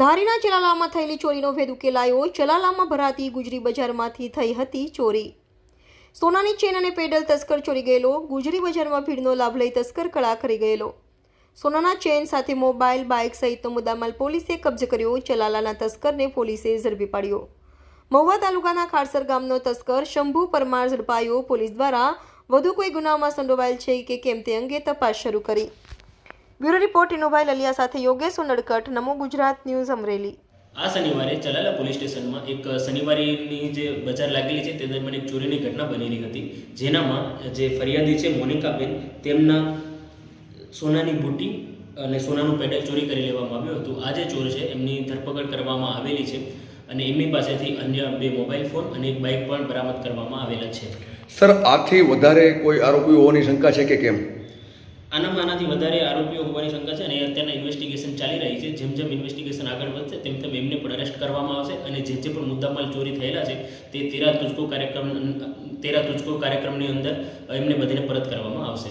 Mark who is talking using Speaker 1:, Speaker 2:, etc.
Speaker 1: ધારીના ચલાલામાં થયેલી ચોરીનો ભેદ ઉકેલાયો. ચલાલામાં ભરાતી ગુજરી બજારમાંથી થઈ હતી ચોરી. સોનાની ચેન અને પેડલ તસ્કર ચોરી ગયેલો. ગુજરી બજારમાં ભીડનો લાભ લઈ તસ્કર કળા કરી ગયેલો. સોનાના ચેન સાથે મોબાઈલ, બાઇક સહિતનો મુદ્દામાલ પોલીસે કબજે કર્યો. ચલાલાના તસ્કરને પોલીસે ઝડપી પાડ્યો. મહુવા તાલુકાના ખારસર ગામનો તસ્કર શંભુ પરમાર ઝડપાયો. પોલીસ દ્વારા વધુ કોઈ ગુનામાં સંડોવાયેલ છે કે કેમ તે અંગે તપાસ શરૂ કરી. બ્યુરો રિપોર્ટ ઇનોભાઈ લલિયા સાથે યોગેશ ઉનડકટ નમો ગુજરાત ન્યૂઝ અમરેલી.
Speaker 2: આ શનિવારે ચલાલા પોલીસ સ્ટેશનમાં એક શનિવારીની જે બજાર લાગેલી છે તે દરમિયાન એક ચોરીની ઘટના બનેલી હતી. જેનામાં જે ફરિયાદી છે મોનિકાબેન તેમના સોનાની બુટી અને સોનાનું પેડલ ચોરી કરી લેવામાં આવ્યું હતું. આ જે ચોર છે એમની ધરપકડ કરવામાં આવેલી છે અને એમની પાસેથી અન્ય બે મોબાઈલ ફોન અને એક બાઇક પણ બરામદ કરવામાં આવેલા છે.
Speaker 3: સર આથી વધારે કોઈ આરોપીઓ હોવાની શંકા છે કે કેમ?
Speaker 2: આનામાં આનાથી વધારે આરોપીઓ હોવાની શંકા છે અને અત્યારના ઇન્વેસ્ટિગેશન ચાલી રહી છે. જેમ જેમ ઇન્વેસ્ટિગેશન આગળ વધશે, તેમ તેમ એમને પણ અરેસ્ટ કરવામાં આવશે અને જે જે પણ મુદ્દામાલ ચોરી થયેલા છે, તે તેરા તુજકો કાર્યક્રમ, તેરા તુજકો કાર્યક્રમની અંદર એમને બધીને પરત કરવામાં આવશે.